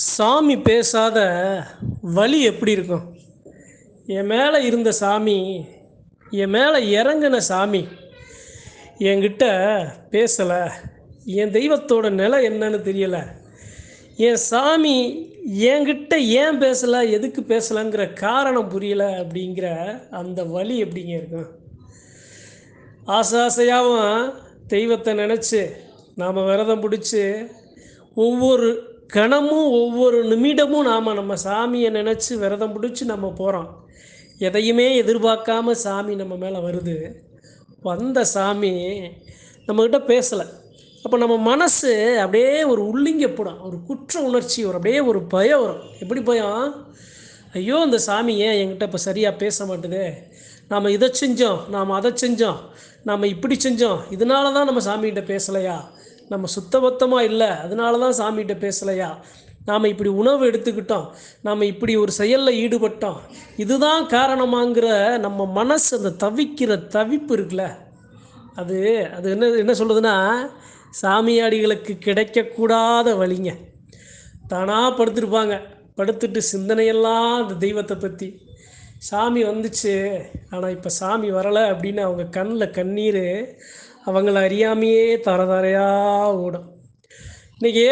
சாமி பேசாத வலி எப்படி இருக்கும்? என் மேலே இருந்த சாமி என் மேலே இறங்கின சாமி என்கிட்ட பேசலை. என் தெய்வத்தோட நிலை என்னன்னு தெரியலை. என் சாமி என்கிட்ட ஏன் பேசலை எதுக்கு பேசலைங்கிற காரணம் புரியல அப்படிங்கிற அந்த வலி எப்படிங்க இருக்கும்? ஆசை ஆசையாகவும் தெய்வத்தை நினச்சி நாம் விரதம் பிடிச்சி ஒவ்வொரு கணமும் ஒவ்வொரு நிமிடமும் நாம் நம்ம சாமியை நினச்சி விரதம் பிடிச்சி நம்ம போகிறோம் எதையுமே எதிர்பார்க்காம சாமி நம்ம மேலே வருது. வந்த சாமி நம்மக்கிட்ட பேசலை. அப்போ நம்ம மனசு அப்படியே ஒரு உள்ளிங்கப்படும். ஒரு குற்ற உணர்ச்சி ஒரு அப்படியே ஒரு பயம் வரும். எப்படி பயம்? ஐயோ இந்த சாமி ஏன் என்கிட்ட இப்போ சரியாக பேச மாட்டுதே? நாம் இதை செஞ்சோம். நாம் அதை செஞ்சோம். நாம் இப்படி செஞ்சோம். இதனால தான் நம்ம சாமிகிட்ட பேசலையா? நம்ம சுத்தபத்தமாக இல்லை அதனால தான் சாமிகிட்ட பேசலையா? நாம் இப்படி உணவு எடுத்துக்கிட்டோம் நாம் இப்படி ஒரு செயலில் ஈடுபட்டோம். இதுதான் காரணமாங்கிற நம்ம மனசு அந்த தவிக்கிற தவிப்பு இருக்குல்ல. அது அது என்ன என்ன சொல்லுதுன்னா சாமியாடிகளுக்கு கிடைக்கக்கூடாத வழிங்க. தானாக படுத்துருப்பாங்க. படுத்துட்டு சிந்தனையெல்லாம் அந்த தெய்வத்தை பற்றி சாமி வந்துச்சு ஆனால் இப்போ சாமி வரலை அப்படின்னு அவங்க கண்ணில் கண்ணீர் அவங்கள அறியாமையே தர தரையாக ஓடும். இன்றைக்கி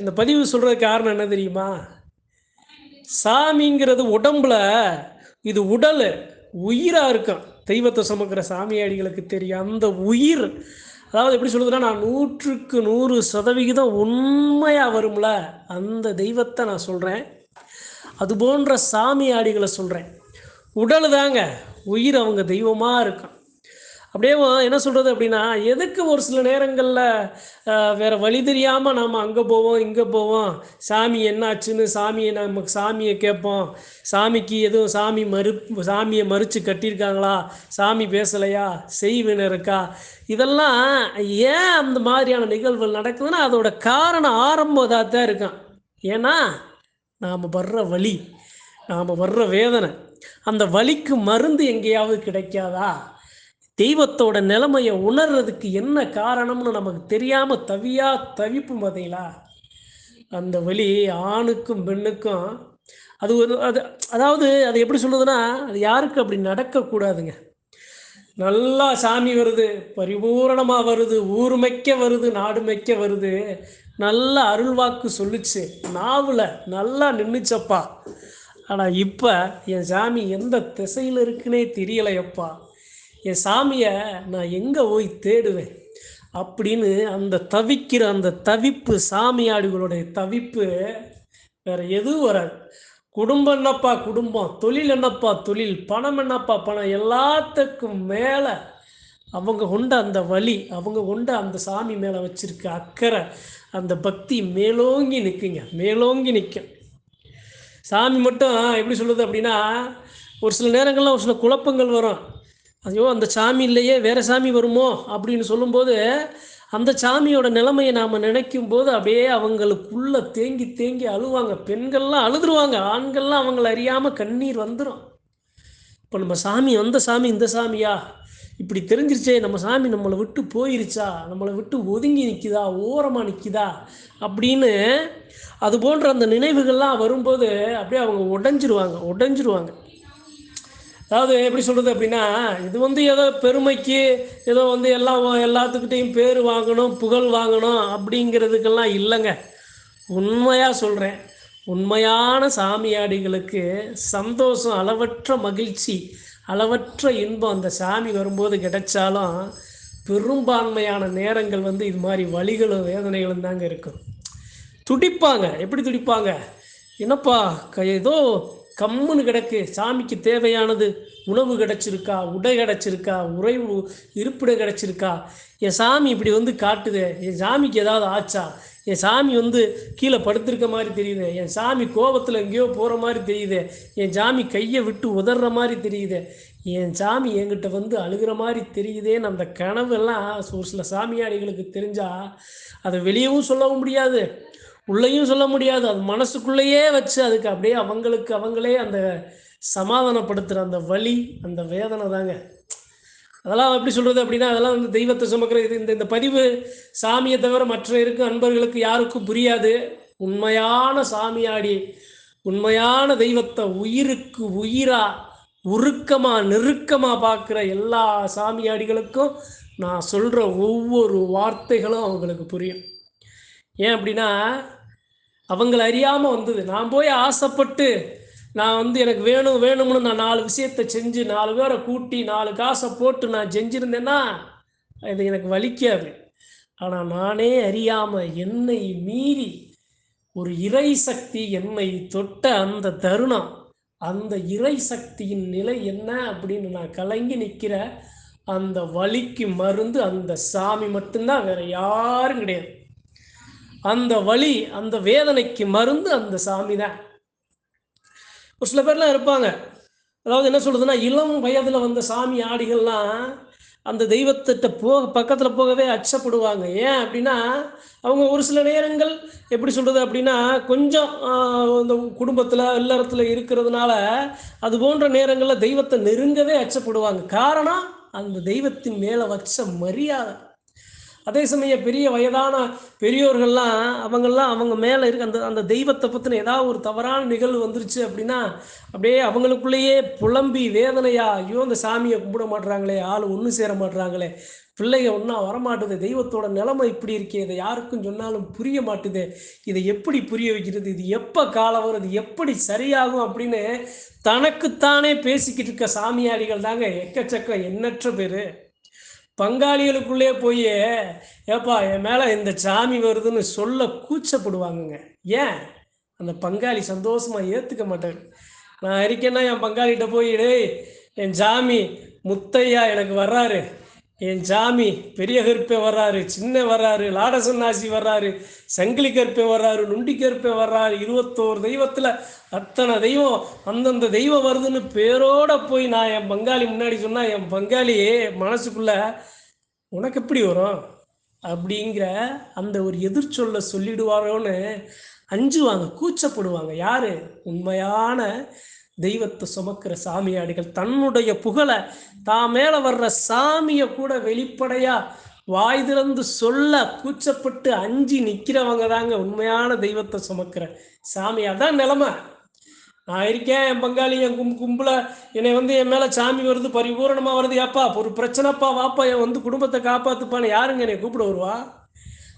இந்த பதிவு சொல்கிறதுக்கு காரணம் என்ன தெரியுமா? சாமிங்கிறது உடம்புல இது உடல் உயிராக இருக்கும். தெய்வத்தை சுமக்கிற சாமியாடிகளுக்கு தெரியும். அந்த உயிர் அதாவது எப்படி சொல்லுதுன்னா நான் நூற்றுக்கு நூறு சதவிகிதம் உண்மையாக வரும்ல அந்த தெய்வத்தை நான் சொல்கிறேன் அது போன்ற சாமியாடிகளை சொல்கிறேன் உடல் தாங்க உயிர் அவங்க தெய்வமாக இருக்கும். அப்படியே என்ன சொல்கிறது அப்படின்னா எதுக்கு ஒரு சில நேரங்களில் வேறு வழி தெரியாமல் நாம் அங்கே போவோம் இங்கே போவோம்? சாமி என்னாச்சுன்னு சாமியை நமக்கு சாமியை கேட்போம். சாமிக்கு எதுவும் சாமி மறு சாமியை மறித்து கட்டியிருக்காங்களா? சாமி பேசலையா? செய்வின இருக்கா? இதெல்லாம் ஏன் அந்த மாதிரியான நிகழ்வுகள் நடக்குதுன்னா அதோட காரணம் ஆரம்பதாக தான் இருக்கான். ஏன்னா நாம் வர்ற வழி நாம் வர்ற வேதனை அந்த வலிக்கு மருந்து எங்கேயாவது கிடைக்காதா? தெய்வத்தோட நிலைமையை உணர்றதுக்கு என்ன காரணம்னு நமக்கு தெரியாமல் தவியா தவிப்பு பார்த்தீங்களா? அந்த வழி ஆணுக்கும் பெண்ணுக்கும் அது ஒரு அது அதாவது அது எப்படி சொல்லுதுன்னா அது யாருக்கு அப்படி நடக்கக்கூடாதுங்க. நல்லா சாமி வருது பரிபூரணமாக வருது ஊர் மைக்க வருது நாடு மைக்க வருது. நல்ல அருள்வாக்கு சொல்லுச்சு. நாவில் நல்லா நின்றுச்சப்பா ஆனால் இப்போ என் சாமி எந்த திசையில் இருக்குன்னே தெரியலையப்பா. என் சாமியை நான் எங்கே போய் தேடுவேன்? அப்படின்னு அந்த தவிக்கிற அந்த தவிப்பு சாமியாடுகளுடைய தவிப்பு வேற எதுவும் வராது. குடும்பம் என்னப்பா குடும்பம்? தொழில் என்னப்பா தொழில்? பணம் என்னப்பா பணம்? எல்லாத்துக்கும் மேலே அவங்க கொண்ட அந்த வழி அவங்க கொண்ட அந்த சாமி மேலே வச்சிருக்க அக்கறை அந்த பக்தி மேலோங்கி நிற்குங்க மேலோங்கி நிற்கும் சாமி மட்டும் எப்படி சொல்லுது அப்படின்னா ஒரு சில நேரங்களில் ஒரு சில குழப்பங்கள் வரும். ஐயோ அந்த சாமி இல்லையே வேறு சாமி வருமோ அப்படின்னு சொல்லும்போது அந்த சாமியோட நிலைமையை நாம் நினைக்கும் போது அப்படியே அவங்களுக்குள்ள தேங்கி தேங்கி அழுவாங்க. பெண்கள்லாம் அழுதுருவாங்க. ஆண்கள்லாம் அவங்கள அறியாமல் கண்ணீர் வந்துடும் இப்போ நம்ம சாமி அந்த சாமி இந்த சாமியா? இப்படி தெரிஞ்சிருச்சே நம்ம சாமி நம்மளை விட்டு போயிருச்சா? நம்மளை விட்டு ஒதுங்கி நிற்கிதா ஓரமாக நிற்கிதா அப்படின்னு அது போன்ற அந்த நினைவுகள்லாம் வரும்போது அப்படியே அவங்க உடஞ்சிருவாங்க உடஞ்சிருவாங்க. அதாவது எப்படி சொல்கிறது அப்படின்னா இது வந்து ஏதோ பெருமைக்கு ஏதோ வந்து எல்லா எல்லாத்துக்கிட்டையும் பேர் வாங்கணும் புகழ் வாங்கணும் அப்படிங்கிறதுக்கெல்லாம் இல்லைங்க. உண்மையாக சொல்கிறேன் உண்மையான சாமியாடிகளுக்கு சந்தோஷம் அளவற்ற மகிழ்ச்சி அளவற்ற இன்பம் அந்த சாமி வரும்போது கிடைச்சாலும் பெரும்பான்மையான நேரங்கள் வந்து இது மாதிரி வழிகளும் வேதனைகளும் தாங்க இருக்கும். துடிப்பாங்க. எப்படி துடிப்பாங்க? என்னப்பா ஏதோ கம்முன்னு கிடக்கு. சாமிக்கு தேவையானது உணவு கிடச்சிருக்கா உடை கிடச்சிருக்கா உறைவு இருப்பிடம் கிடச்சிருக்கா? என் சாமி இப்படி வந்து காட்டுது. என் சாமிக்கு ஏதாவது ஆச்சா? என் சாமி வந்து கீழே படுத்திருக்க மாதிரி தெரியுது. என் சாமி கோபத்தில் எங்கேயோ போகிற மாதிரி தெரியுது. என் சாமி கையை விட்டு உதற மாதிரி தெரியுது. என் சாமி என்கிட்ட வந்து அழுகிற மாதிரி தெரியுதேன்னு அந்த கனவெல்லாம் ஒரு சில சாமியாடிகளுக்கு தெரிஞ்சால் அதை வெளியவும் சொல்லவும் முடியாது. உள்ளேயும் சொல்ல முடியாது. அது மனசுக்குள்ளேயே வச்சு அதுக்கு அப்படியே அவங்களுக்கு அவங்களே அந்த சமாதானப்படுத்துகிற அந்த வழி அந்த வேதனை தாங்க. அதெல்லாம் எப்படி சொல்கிறது அப்படின்னா அதெல்லாம் வந்து தெய்வத்தை சுமக்கிற இது இந்த இந்த பதிவு சாமியை தவிர மற்ற இருக்கும் அன்பர்களுக்கு யாருக்கும் புரியாது. உண்மையான சாமியாடி உண்மையான தெய்வத்தை உயிருக்கு உயிரா உருக்கமாக நெருக்கமாக பார்க்குற எல்லா சாமியாடிகளுக்கும் நான் சொல்கிற ஒவ்வொரு வார்த்தைகளும் அவங்களுக்கு புரியும். ஏன் அப்படின்னா அவங்கள அறியாம வந்தது. நான் போய் ஆசைப்பட்டு நான் வந்து எனக்கு வேணும் வேணும்னு நான் நாலு விஷயத்தை செஞ்சு நாலு பேரை கூட்டி நாலு காசை போட்டு நான் செஞ்சிருந்தேன்னா இது எனக்கு வலிக்காது. ஆனால் நானே அறியாம என்னை மீறி ஒரு இறை சக்தி என்னை தொட்ட அந்த தருணம் அந்த இறை சக்தியின் நிலை என்ன அப்படின்னு நான் கலங்கி நிற்கிற அந்த வலிக்கு மருந்து அந்த சாமி மட்டும்தான் வேற யாரும் கிடையாது. அந்த வழி அந்த வேதனைக்கு மருந்து அந்த சாமி தான். ஒரு சில பேர்லாம் இருப்பாங்க. அதாவது என்ன சொல்றதுன்னா இளம் வயதில் வந்த சாமி ஆடிகள்லாம் அந்த தெய்வத்திட்ட போக பக்கத்தில் போகவே அச்சப்படுவாங்க. ஏன் அப்படின்னா அவங்க ஒரு சில நேரங்கள் எப்படி சொல்கிறது அப்படின்னா கொஞ்சம் இந்த குடும்பத்தில் இல்லறத்தில் இருக்கிறதுனால அது போன்ற நேரங்களில் தெய்வத்தை நெருங்கவே அச்சப்படுவாங்க. காரணம் அந்த தெய்வத்தின் மேலே வச்ச மரியாதை. அதே சமயம் பெரிய வயதான பெரியோர்கள்லாம் அவங்கெல்லாம் அவங்க மேலே இருக்க அந்த அந்த தெய்வத்தை பற்றின ஏதாவது ஒரு தவறான நிகழ்வு வந்துருச்சு அப்படின்னா அப்படியே அவங்களுக்குள்ளேயே புலம்பி வேதனையா ஐயோ அந்த சாமியை கும்பிட மாட்றாங்களே ஆள் ஒன்று சேர மாட்றாங்களே பிள்ளைங்க ஒன்றா வரமாட்டுது தெய்வத்தோட நிலைமை இப்படி இருக்கே இதை யாருக்கும் சொன்னாலும் புரிய மாட்டுது இதை எப்படி புரிய வைக்கிறது இது எப்போ காலம் வரும் இது எப்படி சரியாகும் அப்படின்னு தனக்குத்தானே பேசிக்கிட்டு இருக்க சாமியாடிகள் தாங்க எக்கச்சக்கம் எண்ணற்ற பேர். பங்காளிகளுக்குள்ளே போய் ஏப்பா என் மேலே இந்த சாமி வருதுன்னு சொல்ல கூச்சப்படுவாங்கங்க. ஏன்? அந்த பங்காளி சந்தோஷமாக ஏற்றுக்க மாட்டார். நான் இருக்கேன்னா என் பங்காளிகிட்ட போய் டேய் என் சாமி முத்தையா எனக்கு வர்றாரு. என் சாமி பெரிய கருப்பே வர்றாரு சின்ன வர்றாரு லாடசன்னாசி வர்றாரு சங்கிலி கருப்பே வர்றாரு நுண்டி கருப்பே வர்றாரு இருபத்தோரு தெய்வத்தில் அத்தனை தெய்வம் அந்தந்த தெய்வம் வருதுன்னு பேரோட போய் நான் என் பங்காளி முன்னாடி சொன்னால் என் பங்காளி மனசுக்குள்ள உனக்கு எப்படி வரும்? அப்படிங்கிற அந்த ஒரு எதிர்ச்சொல்ல சொல்லிடுவாரோன்னு அஞ்சுவாங்க கூச்சப்படுவாங்க. யாரு? உண்மையான தெய்வத்தை சுமக்கிற சாமியாடிகள் தன்னுடைய புகழை தான் மேலே வர்ற சாமியை கூட வெளிப்படையாக வாய் திறந்து சொல்ல கூச்சப்பட்டு அஞ்சி நிற்கிறவங்க தாங்க உண்மையான தெய்வத்தை சுமக்கிற. சாமி அதான் நிலமை. நான் இருக்கேன் என் பங்காளி என் கும் கும்பல. என்னை வந்து என் மேலே சாமி வருது பரிபூரணமாக வருது. ஏப்பா ஒரு பிரச்சனைப்பா வாப்பா என் வந்து குடும்பத்தை காப்பாற்றுப்பான்னு யாருங்க என்னை கூப்பிட வருவா?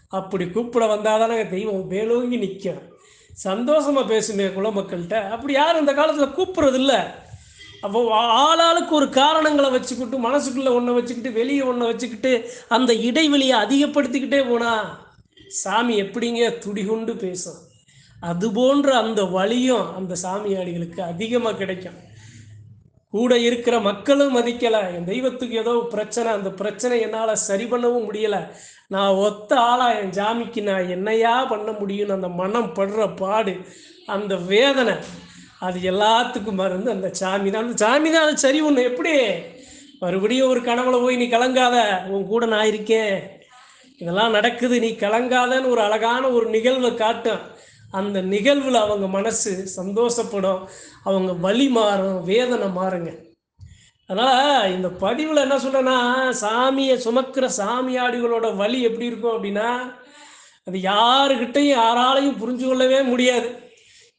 அப்படி கூப்பிட வந்தாதானங்க தெய்வம் மேலோங்கி நிற்கும். சந்தோஷமாக பேசுமே குலமக்கள்கிட்ட. அப்படி யாரும் இந்த காலத்தில் கூப்பிட்றதில்ல. அப்போ ஆளாளுக்கு ஒரு காரணங்களை வச்சுக்கிட்டு மனசுக்குள்ள ஒன்றை வச்சுக்கிட்டு வெளியே ஒன்றை வச்சுக்கிட்டு அந்த இடைவெளியை அதிகப்படுத்திக்கிட்டே போனா சாமி எப்படிங்க துடிகுண்டு பேசும்? அது போன்ற அந்த வழியும் அந்த சாமியாடிகளுக்கு அதிகமாக கிடைக்கும். கூட இருக்கிற மக்களும் மதிக்கலை. என் தெய்வத்துக்கு ஏதோ பிரச்சனை அந்த பிரச்சனை என்னால் சரி பண்ணவும் முடியலை. நான் ஒத்த ஆளா என் ஜாமிக்கு நான் என்னையா பண்ண முடியும்னு அந்த மனம் படுற பாடு அந்த வேதனை அது எல்லாத்துக்கும் மருந்து அந்த சாமி தான் அந்த சாமி தான் அது சரி ஒன்று எப்படி? மறுபடியும் ஒரு கனவுல போய் நீ கலங்காத உன் கூட நான் இருக்கேன். இதெல்லாம் நடக்குது நீ கலங்காதன்னு ஒரு அழகான ஒரு நிகழ்வை காட்டும். அந்த நிகழ்வில் அவங்க மனசு சந்தோஷப்படும் அவங்க வலி மாறும் வேதனை மாறுங்க. அதனால் இந்த பதிவில் என்ன சொல்கிறேன்னா சாமியை சுமக்கிற சாமியாடிகளோட வலி எப்படி இருக்கும் அப்படின்னா அது யாருக்கிட்டையும் யாராலையும் புரிஞ்சு கொள்ளவே முடியாது.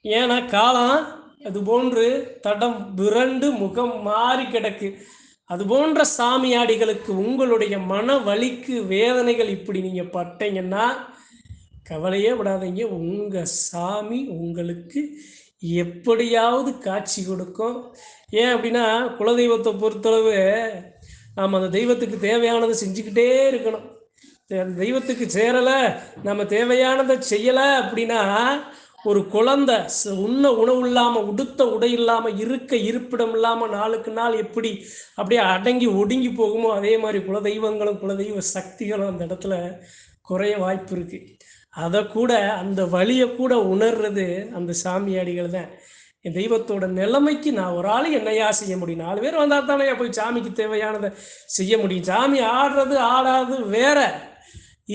ஏன்னா காலம் அது போன்று தடம் விரண்டு முகம் மாறி கிடக்கு. அது போன்ற சாமியாடிகளுக்கு உங்களுடைய மன வலிக்கு வேதனைகள் இப்படி நீங்கள் பட்டீங்கன்னா கவலையே விடாதீங்க. உங்கள் சாமி உங்களுக்கு எப்படியாவது காட்சி கொடுக்கும். ஏன் அப்படின்னா குலதெய்வத்தை பொறுத்தளவு நாம் அந்த தெய்வத்துக்கு தேவையானதை செஞ்சுக்கிட்டே இருக்கணும். அந்த தெய்வத்துக்கு சேரலை நம்ம தேவையானதை செய்யலை அப்படின்னா ஒரு குழந்தை ச- உண்ண உணவு இல்லாமல் உடுத்த உடை இல்லாமல் இருக்க இருப்பிடம் இல்லாமல் நாளுக்கு நாள் எப்படி அப்படியே அடங்கி ஒடுங்கி போகுமோ அதே மாதிரி குலதெய்வங்களும் குலதெய்வ சக்திகளும் அந்த இடத்துல குறைய வாய்ப்பு இருக்கு. அதை கூட அந்த வழியை கூட உணர்றது அந்த சாமியாடிகள் தான். என் தெய்வத்தோட நிலைமைக்கு நான் ஒரு ஆள் என்னையா செய்ய முடியும்? நாலு பேர் வந்தால் தானே போய் சாமிக்கு தேவையானதை செய்ய முடியும்? சாமி ஆடுறது ஆடாது வேற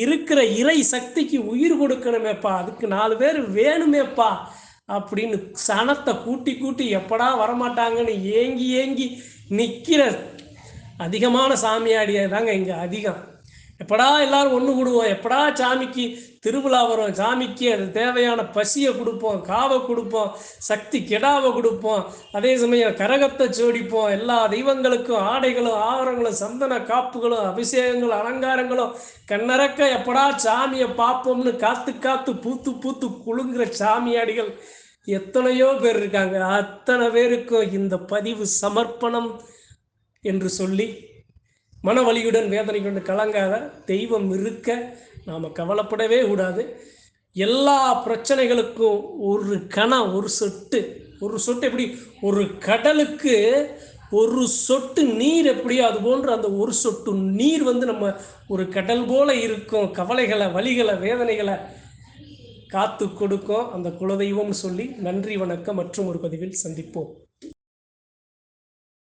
இருக்கிற இறை சக்திக்கு உயிர் கொடுக்கணுமேப்பா. அதுக்கு நாலு பேர் வேணுமேப்பா. அப்படின்னு சனத்தை கூட்டி கூட்டி எப்படா வரமாட்டாங்கன்னு ஏங்கி ஏங்கி நிற்கிற அதிகமான சாமியாடிய தாங்க இங்கே அதிகம். எப்படா எல்லாரும் ஒன்று கூடுவோம்? எப்படா சாமிக்கு திருவிழா வரும்? சாமிக்கு அது தேவையான பசியை கொடுப்போம் காவை கொடுப்போம் சக்தி கெடாவை கொடுப்போம். அதே சமயம் கரகத்தை ஜோடிப்போம். எல்லா தெய்வங்களுக்கும் ஆடைகளும் ஆவரங்களும் சந்தன காப்புகளும் அபிஷேகங்களும் அலங்காரங்களும். கண்ணறக்க எப்படா சாமியை பார்ப்போம்னு காத்து காத்து பூத்து பூத்து குலுங்குற சாமியாடிகள் எத்தனையோ பேர் இருக்காங்க. அத்தனை பேருக்கும் இந்த பதிவு சமர்ப்பணம் என்று சொல்லி மனவலியுடன் வேதனை கொண்டு கலங்காத தெய்வம் இருக்க நாம் கவலைப்படவே கூடாது. எல்லா பிரச்சனைகளுக்கும் ஒரு கணம் ஒரு சொட்டு. ஒரு சொட்டு எப்படி? ஒரு கடலுக்கு ஒரு சொட்டு நீர் எப்படியோ அது போன்ற அந்த ஒரு சொட்டு நீர் வந்து நம்ம ஒரு கடல் போல இருக்கும். கவலைகளை வழிகளை வேதனைகளை காத்து கொடுக்கும். அந்த குலதெய்வம்னு சொல்லி நன்றி வணக்கம் மற்றும் ஒரு பதிவில் சந்திப்போம்.